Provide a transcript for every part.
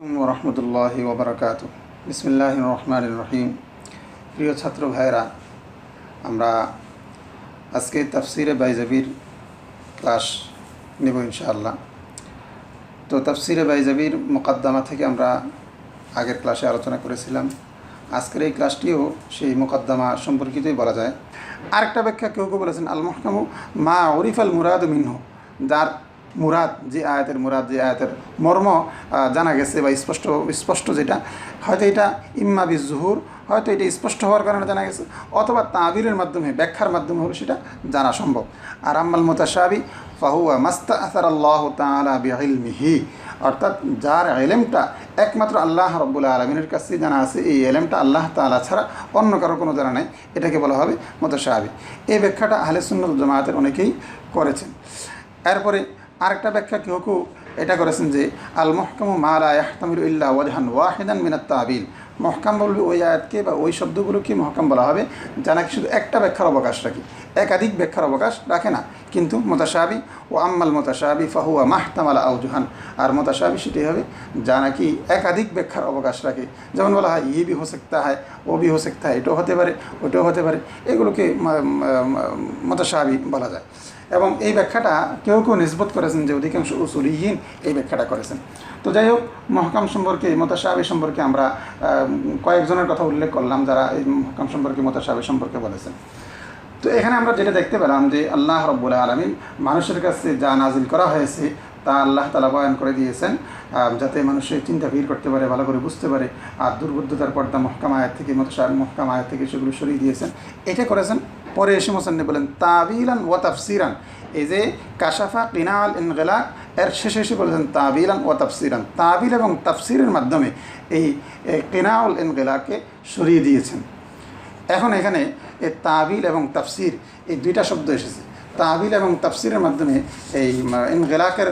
রহমতুল্লাহি ওবরাকাত বিসমিল্লাহ রহমান রহিম প্রিয় ছাত্র ভাইরা আমরা আজকে তাফসিরে বাইজাবির ক্লাস নেব ইনশাআল্লাহ। তো তাফসিরে বাইজাবির মোকদ্দমা থেকে আমরা আগের ক্লাসে আলোচনা করেছিলাম। আজকের এই ক্লাসটিও সেই মোকদ্দমা সম্পর্কিতই বলা যায়। আরেকটা ব্যাখ্যা কেউ কেউ বলেছেন আল মা ওরিফ আল মুরাদ মিনহু, যার মুরাদ, যে আয়াতের মুরাদ, যে আয়াতের মর্ম জানা গেছে বা স্পষ্ট স্পষ্ট যেটা। হয়তো এটা ইম্মা বি জুহুর, হয়তো এটা স্পষ্ট হওয়ার কারণে জানা গেছে, অথবা তাবিরের মাধ্যমে, ব্যাখ্যার মাধ্যমে হলে সেটা জানা সম্ভব। আর আম্মাল মোতাসাবি ফাহুয়া মাস্তা আসার আল্লাহ তালা বিহিলমিহি অর্থাৎ যার এলেমটা একমাত্র আল্লাহ রব্বুল আলমিনের কাছে জানা আছে, এই এলেমটা আল্লাহ তালা ছাড়া অন্য কারও কোনো জানা নেই। এটাকে বলা হবে মোতাসাবি এই ব্যাখ্যাটা আহলে সুন্নত জামায়াতের অনেকেই করেছেন। এরপরে আরেকটা ব্যাখ্যা কেউ কেউ এটা করেছেন যে আল মহকাম মালা ইয়াহতামির ইল্লা ওয়াজহান ওয়াহিদান মিনাত তাবিল মহকাম বলবে ওই আয়াতকে বা ওই শব্দগুলোকে মহকাম বলা হবে, যা নাকি শুধু একটা ব্যাখ্যার অবকাশ রাখে। একাধিক ব্যাখ্যার অবকাশ রাখে না, কিন্তু মোতাসাবি ও আম্মাল মোতাসাবি ফাহুয়া মাহতামালা আউজহান আর মোতাসাবি সেটাই হবে, যা নাকি একাধিক ব্যাখ্যার অবকাশ রাখে। যেমন বলা হয়, ই বি হো সকতা হয়, ও বি হো সকতা হয়। এটাও হতে পারে, ওটাও হতে পারে। এগুলোকে মোতাসাবি বলা যায়। এবং এই ব্যাখ্যাটা কেউ কেউ নিষ্পত করেছেন যে অধিকাংশ উসুলিহীন এই ব্যাখ্যাটা করেছেন। তো যাই হোক, মহকাম সম্পর্কে মোতাসাহাবি সম্পর্কে আমরা কয়েকজনের কথা উল্লেখ করলাম যারা এই মহকাম সম্পর্কে মতা মোতাসাহাবি সম্পর্কে বলেছেন। তো এখানে আমরা যেটা দেখতে পেলাম যে আল্লাহ রব্বুল আলমিন মানুষের কাছে যা নাজিল করা হয়েছে, তা আল্লাহ তালা বয়ান করে দিয়েছেন যাতে মানুষের চিন্তা ভিড় করতে পারে, ভালো করে বুঝতে পারে, আর দুর্বুদ্ধতার পর্দা মহকাম আয়াত থেকে মোতাসাহ মহকাম আয়াত থেকে সেগুলো সরিয়ে দিয়েছেন। এটা করেছেন পরে এসে মোসান্নি বলেন, তাবিলান ও তাফসিরান। এই যে কাশাফা, কিনাল ইনগেলাক এর শেষে এসে বলেছেন, তাবিলান ও তাফসিরান। তাবিল এবং তাফসিরের মাধ্যমে এই কিনাউল ইনগেলাকে সরিয়ে দিয়েছেন। এখন এখানে এ তাবিল এবং তাফসির এই দুইটা শব্দ এসেছে। তাবিল এবং তাফসিরের মাধ্যমে এই ইনগেলাকের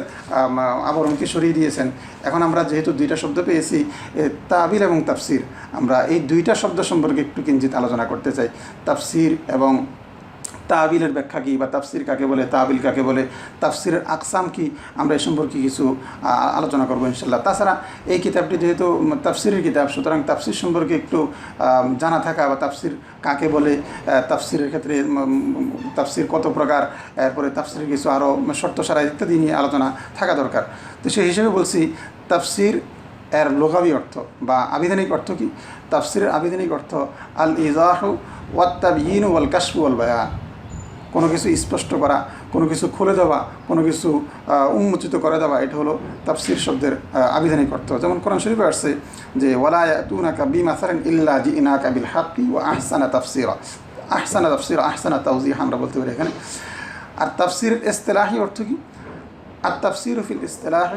আবরণকে সরিয়ে দিয়েছেন। এখন আমরা যেহেতু দুইটা শব্দ পেয়েছি তাবিল এবং তাফসির, আমরা এই দুইটা শব্দ সম্পর্কে একটু কিঞ্চিত আলোচনা করতে চাই। তাফসির এবং তাবিলের ব্যাখ্যা কী বা তাফসির কাকে বলে, তাবিল কাকে বলে, তাফসিরের আকসাম কি, আমরা এই সম্পর্কে কিছু আলোচনা করব ইনশাল্লাহ তাছাড়া এই কিতাবটি যেহেতু তাফসিরের কিতাব, সুতরাং তাফসির সম্পর্কে একটু জানা থাকা বা তাফসির কাকে বলে তাফসিরের ক্ষেত্রে তাফসির কত প্রকার, এরপরে তাফসিরের কিছু আরও শর্ত সারা ইত্যাদি নিয়ে আলোচনা থাকা দরকার। তো সেই হিসেবে বলছি, তাফসির এর লোকাবি অর্থ বা আবিধানিক অর্থ কি? তাফসিরের আবিধানিক অর্থ আল ইজাহু ওয়াত্তাবিন ওয়াল কাশফু ওয়াল বায়ান কোনো কিছু স্পষ্ট করা কোনো কিছু খুলে দেওয়া কোনো কিছু আহ, উন্মোচিত করে দেওয়া এটা হলো তাফসির শব্দের আহ, আবিধানিক অর্থ যেমন কোরআন শরীফে আসছে যে ওয়ালা তুনাকা বিমা সারেন ইল্লা জি ইনাকা বিল হাক্কি ও আহসানা তাফসিরা আহসানা তাফসিরা আহসানা তাউজিহ আমরা বলতে পারি এখানে আর তাফসির ইস্তেলাহি অর্থ কি التفسير في الاصطلاح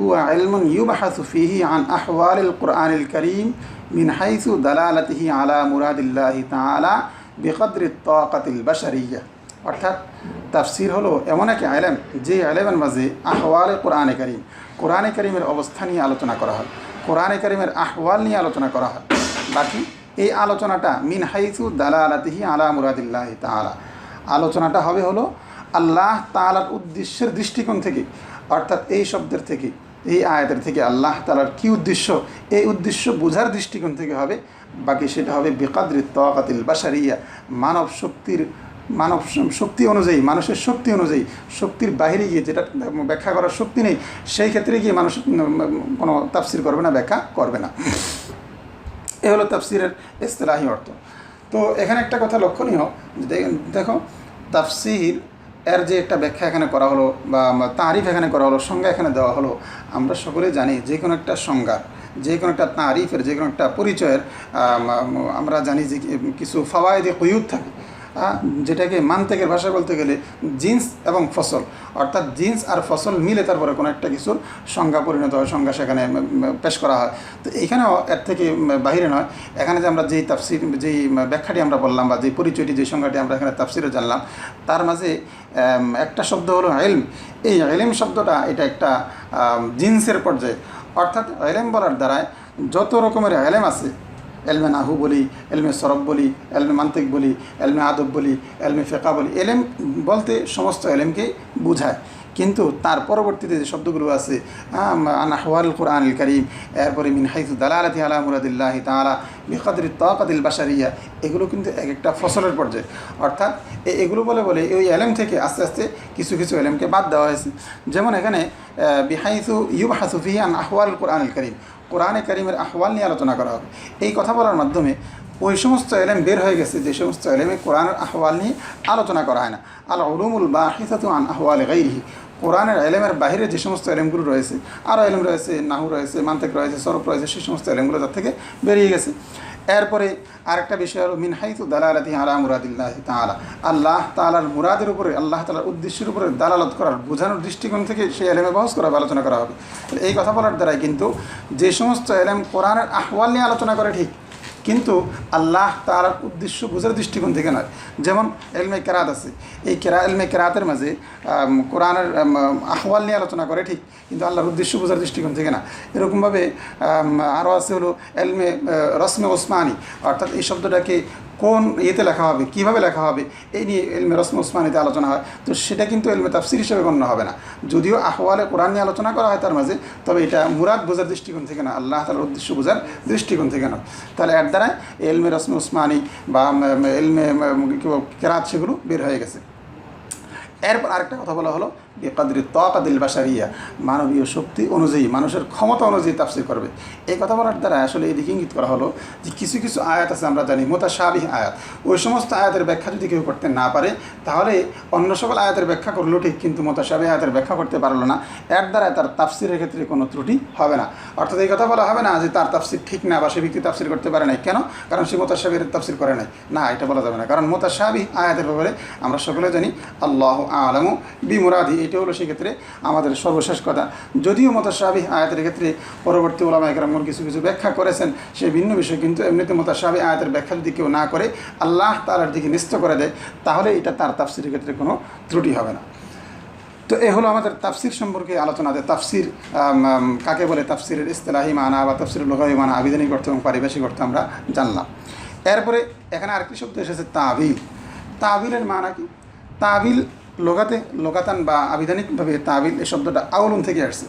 هو علم يبحث فيه عن أحوال القرآن الكريم من حيث دلالته على مراد الله تعالى بقدر الطاقة البشرية অর্থাৎ তাফসির হলো এমন এক আলেম, যে আলেমের মাঝে আহওয়ালে কোরআনে করিম, কোরআনে করিমের অবস্থা নিয়ে আলোচনা করা হয়, কোরআনে করিমের আহওয়াল নিয়ে আলোচনা করা হয়। বাকি এই আলোচনাটা মিন হাইসু দালালাতিহি আলা মুরাদিল্লাহ তাআলা। আলোচনাটা হবে হলো আল্লাহ তালার উদ্দেশ্যের দৃষ্টিকোণ থেকে, অর্থাৎ এই শব্দের থেকে, এই আয়াতের থেকে আল্লাহ তালার কী উদ্দেশ্য, এই উদ্দেশ্য বোঝার দৃষ্টিকোণ থেকে হবে। বাকি সেটা হবে বেকাদ্রি তকাতিল বাসারিয়া মানব শক্তির মানব শক্তি অনুযায়ী, মানুষের শক্তি অনুযায়ী, শক্তির বাইরে গিয়ে যেটা ব্যাখ্যা করার শক্তি নেই, সেই ক্ষেত্রে গিয়ে মানুষ কোনো তাফসির করবে না, ব্যাখ্যা করবে না। এ হলো তাফসিরের ইস্তেলাহি অর্থ। তো এখানে একটা কথা লক্ষণীয় দেখো, তাফসির এর যে একটা ব্যাখ্যা এখানে করা হলো বা তারিফ এখানে করা হলো, সংজ্ঞা এখানে দেওয়া হলো, আমরা সকলে জানি যে কোনো একটা সংজ্ঞার যে কোনো একটা তারিফের, যে কোনো একটা পরিচয়ের আমরা জানি যে কিছু ফাওয়ায়দে কয়ুদ থাকে। যেটাকে মান্তেকের ভাষায় বলতে গেলে জিন্স এবং ফসল। অর্থাৎ জিন্স আর ফসল মিলে তারপরে কোনো একটা কিছুর সংজ্ঞা পরিণত হয়, সংজ্ঞা সেখানে পেশ করা হয়। তো এইখানেও এর থেকে বাহিরে নয়, এখানে যে আমরা যেই তাফসির, যেই ব্যাখ্যাটি আমরা বললাম বা যেই পরিচয়টি যে সংজ্ঞাটি আমরা এখানে তাফসিরে জানলাম, তার মাঝে একটা শব্দ হলো এলম এই এলেম শব্দটা এটা একটা জিন্সের পর্যায়ে। অর্থাৎ এলেম বলার দ্বারায় যত রকমের এলেম আছে এলমে নাহু বলি, এলমে সরব বলি, এলমে মান্তিক বলি, এলমে আদব বলি, এলমে ফেকা বলি। এলেম বলতে সমস্ত এলেমকেই বুঝায়। কিন্তু তার পরবর্তীতে যে শব্দগুলো আছে আনাহওয়াল কোরআন করিম, এরপরে মিন হাইসু দালালাতি আলা মুরাদিল্লাহি তাআলা, বিকদরি তাকাতিল বাশারিয়া, এগুলো কিন্তু এক একটা ফসলের পর্যায়ে। অর্থাৎ এগুলো বলে বলে ওই এলেম থেকে আস্তে আস্তে কিছু কিছু এলেমকে বাদ দেওয়া হয়েছে। যেমন এখানে বিহাইসু ইউব হাসুফি আন আহওয়াল কোরআন করিম। কোরআনে কারিমের আহ্বাল নিয়ে আলোচনা করা হবে এই কথা বলার মাধ্যমে ওই সমস্ত এলেম বের হয়ে গেছে যে সমস্ত এলেমে কোরআনের আহ্বাল নিয়ে আলোচনা করা হয় না। আল উলুমুল বাহিসাতু আন আহওয়াল গাইরিহি। কোরআনের এলেমের বাইরে যে সমস্ত এলেমগুলো রয়েছে, আরও এলেম রয়েছে, নাহু রয়েছে, মান্তেক রয়েছে, সরফ রয়েছে সেই সমস্ত এলেমগুলো তার থেকে বেরিয়ে গেছে। এরপরে আরেকটা বিষয় হলো মিনহাইতু দালালাতি আলা মুরাদিল্লাহ তালা আল্লাহ তালার মুরাদের উপরে, আল্লাহ তালার উদ্দেশ্যের উপরে দালালত করার, বোঝানোর দৃষ্টিকোণ থেকে সেই এলেমে বহস করা আলোচনা করা হবে। এই কথা বলার দ্বারাই কিন্তু যে সমস্ত এলেম কোরআনের আহ্বাল নিয়ে আলোচনা করে ঠিক কিন্তু আল্লাহ তালার উদ্দেশ্য বোঝার দৃষ্টিকোণ থেকে নয়। যেমন এলমে কেরাত আছে। এই কেরা, এলমে কেরাতের মাঝে কোরআনের আহ্বাল নিয়ে আলোচনা করে ঠিক, কিন্তু আল্লাহর উদ্দেশ্য বোঝার দৃষ্টিকোণ থেকে না। এরকমভাবে আরও আছে হলো এলমে রসমে ওসমানি, অর্থাৎ এই শব্দটাকে কোন ইয়েতে লেখা হবে, কীভাবে লেখা হবে, এই নিয়ে এলমে রসমে ওসমানিতে আলোচনা হয়। তো সেটা কিন্তু এলমে তাফসির হিসেবে গণ্য হবে না। যদিও আহওয়ালে কোরআন নিয়ে আলোচনা করা হয় তার মাঝে, তবে এটা মুরাদ বোঝার দৃষ্টিকোণ থেকে না, আল্লাহ তালার উদ্দেশ্য বোঝার দৃষ্টিকোণ থেকে না। তাহলে এর দ্বারা এলমে রসমে ওসমানি বা এলমে কেরাত সেগুলো বের হয়ে গেছে। এরপর আরেকটা কথা বলা হলো বেকাদির তকাদিল বাসারিয়া মানবীয় শক্তি অনুযায়ী, মানুষের ক্ষমতা অনুযায়ী তাফসির করবে। এই কথা বলার দ্বারা আসলে এদিকে ইঙ্গিত করা হলো যে কিছু কিছু আয়াত আছে, আমরা জানি মোতাসাবিহ আয়াত। ওই সমস্ত আয়াতের ব্যাখ্যা যদি কেউ করতে না পারে, তাহলে অন্য সকল আয়াতের ব্যাখ্যা করল ঠিক, কিন্তু মোতাসাবিহ আয়াতের ব্যাখ্যা করতে পারল না। এর দ্বারা তার তাফসিরের ক্ষেত্রে কোনো ত্রুটি হবে না। অর্থাৎ এই কথা বলা হবে না যে তার তাফসির ঠিক না বা সে ব্যক্তি তাফসির করতে পারে নাই। কেন? কারণ সে মোতাসাবিহের তাফসির করে নাই। না, এটা বলা যাবে না। কারণ মোতাসাবিহ আয়াতের ব্যাপারে আমরা সকলে জানি, আল্লাহ আলমু বি মুরাদি এটা হলো সেক্ষেত্রে আমাদের সর্বশেষ কথা। যদিও মোতাসাবি আয়াতের ক্ষেত্রে পরবর্তী ওলামা একরামগণ কিছু কিছু ব্যাখ্যা করেছেন সেই ভিন্ন বিষয়, কিন্তু এমনিতে মোতাসাবি আয়াতের ব্যাখ্যা যদি কেউ না করে, আল্লাহ তালার দিকে নিস্ত করে দেয়, তাহলে এটা তার তাফসিরের ক্ষেত্রে কোনো ত্রুটি হবে না। তো এ হলো আমাদের তাফসির সম্পর্কে আলোচনা। যে তাফসির কাকে বলে তাফসিরের ইস্তেলাহি মানা বা তাফসির লোকাহি মানা আবিধানিক অর্থ এবং পারিভাষিক অর্থ আমরা জানলাম। এরপরে এখানে আরেকটি শব্দ এসেছে তাবিল। তাবিলের মানা কি? তাবিল লোকাতে লোকাতান বা আবিধানিকভাবে তাবিল এই শব্দটা আউলুন থেকে আসছে।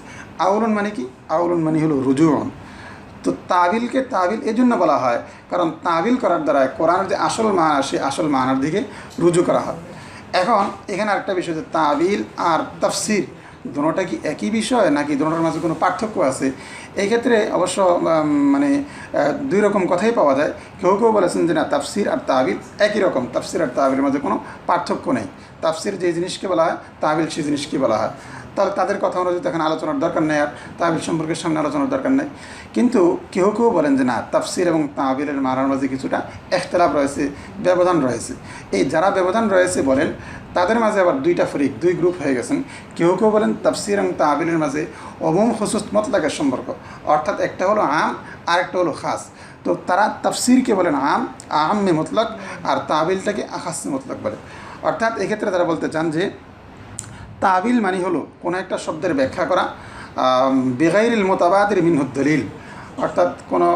আউলুন মানে কি? আউলুন মানে হলো রুজুন তো তাবিলকে তাবিল এই জন্য বলা হয়, কারণ তাবিল করার দ্বারা কোরআনের যে আসল মানা সে আসল মানার দিকে রুজু করা হয়। এখন এখানে আরেকটা বিষয় যে তাবিল আর তাফসির। দুটোটা কি একই বিষয় নাকি দুটোর মাঝে কোনো পার্থক্য আছে? এই ক্ষেত্রে অবশ্য মানে দুই রকম কথাই পাওয়া যায়। কেউ কেউ বলেছেন যে না, তাফসির আর তাবিল একই রকম। তাফসির আর তাবিলের মাঝে কোনো পার্থক্য নেই। তাফসির যে জিনিসকে বলা হয় তাবিল সেই জিনিসকে বলা হয়। তাহলে তাদের কথা অনুযায়ী তো এখানে আলোচনার দরকার নেই আর তাবিল সম্পর্কে সামনে আলোচনার দরকার নেই। কিন্তু কেউ কেউ বলেন যে না, তাফসির এবং তাবিলের মারার মাঝে কিছুটা এখতলাফ রয়েছে, ব্যবধান রয়েছে। এই যারা ব্যবধান রয়েছে বলেন তাদের মাঝে আবার দুইটা ফরিক, দুই গ্রুপ হয়ে গেছেন। কেউ কেউ বলেন তাফসির এবং তাবিলের মাঝে অমুম খসুস মতলাকের সম্পর্ক। অর্থাৎ একটা হলো আম আর একটা হলো খাস। তো তারা তাফসিরকে বলেন আম, আহাম্মে মতলক আর তাবিলটাকে আখাসে মতলক বলে। অর্থাৎ এক্ষেত্রে তারা বলতে চান যে তাবিল মানে হলো কোনো একটা শব্দের ব্যাখ্যা করা বেগাইরিল মোতাবাদের মিনহুদ দলিল। অর্থাৎ কোনো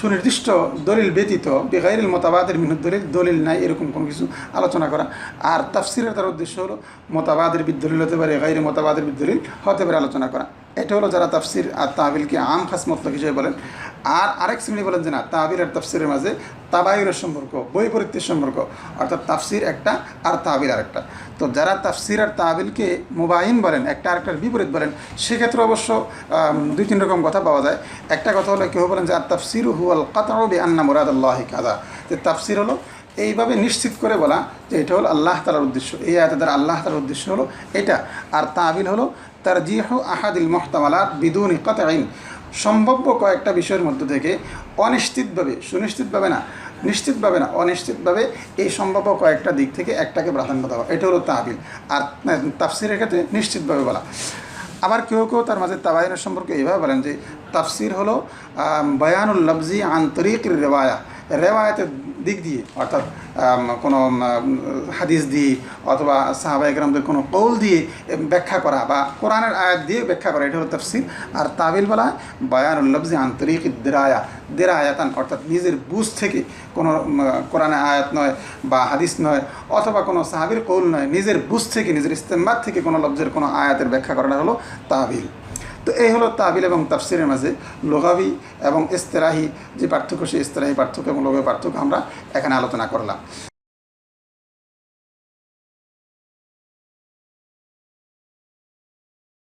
সুনির্দিষ্ট দলিল ব্যতীত, বেগাইরিল মতাবাদের মিনহুদ দলিল দলিল নাই, এরকম কোনো কিছু আলোচনা করা। আর তাফসিরের তার উদ্দেশ্য হলো, মতাবাদের বিদ্দলিল হতে পারে গাইরে মতাবাদের বিদ্দলিল হতে পারে, আলোচনা করা। এটা হলো যারা তাফসির আর তাহবিলকে আম খাস মতলক হিসেবে বলেন। আর আরেক শ্রেণি বলেন যে না, তাবির আর তাফসিরের মাঝে তাবায়ুরের সম্পর্ক বৈপরীত্যের সম্পর্ক, অর্থাৎ তাফসির একটা আর তাবিল আরেকটা। তো যারা তাফসির আর তাবিলকে মোবাইন বলেন, একটা আরেকটার বিপরীত বলেন, সেক্ষেত্রে অবশ্য দুই তিন রকম কথা পাওয়া যায়। একটা কথা হলো কেউ বলেন যে, আর তাফসির হুয়াল কাতারবি আন্না মুরাদ আল্লাহ কাদা যে তাফসির হলো এইভাবে নিশ্চিত করে বলা যে এটা হলো আল্লাহ তালার উদ্দেশ্য। এই আয়াতে দ্বারা আল্লাহ তালার উদ্দেশ্য হলো এটা। আর তাবিল হলো তার জিহ আহাদিল মহতামালাত বিদুন আইন সম্ভাব্য কয়েকটা বিষয়ের মধ্যে থেকে অনিশ্চিতভাবে, সুনিশ্চিতভাবে না, নিশ্চিতভাবে না, অনিশ্চিতভাবে এই সম্ভাব্য কয়েকটা দিক থেকে একটাকে প্রাধান্য দেওয়া। এটা হলো তাহবিল। আর তাফসিরের ক্ষেত্রে নিশ্চিতভাবে বলা। আবার কেউ কেউ তার মাঝে তাবায়নের সম্পর্কে এইভাবে বলেন যে, তাফসির হলো বয়ানুল লফজি আন্তরিক রেওয়ায়া। রেওয়ায়তের দিক দিয়ে, অর্থাৎ কোনো হাদিস দিয়ে অথবা সাহাবা একরামদের কোনো কৌল দিয়ে ব্যাখ্যা করা বা কোরআনের আয়াত দিয়ে ব্যাখ্যা করা, এটা হলো তফসির। আর তাবিল বলা, বয়ানুল লফজি আন্তরিক দেরায়া, দেরায়াতান, অর্থাৎ নিজের বুঝ থেকে কোনো কোরআনে আয়াত নয় বা হাদিস নয়, অথবা কোনো সাহাবির কৌল নয়, নিজের বুঝ থেকে, নিজের ইস্তেমাত থেকে কোনো লফজের কোনো আয়াতের ব্যাখ্যা করাটা হলো তাবিল। তো এই হলো তাবিল এবং তাফসিরের মাঝে লোগাবি এবং ইস্তেরাহি, যে পার্থক্য, সেই ইস্তেরাহি পার্থক্য এবং লোভে পার্থক্য আমরা এখানে আলোচনা করলাম।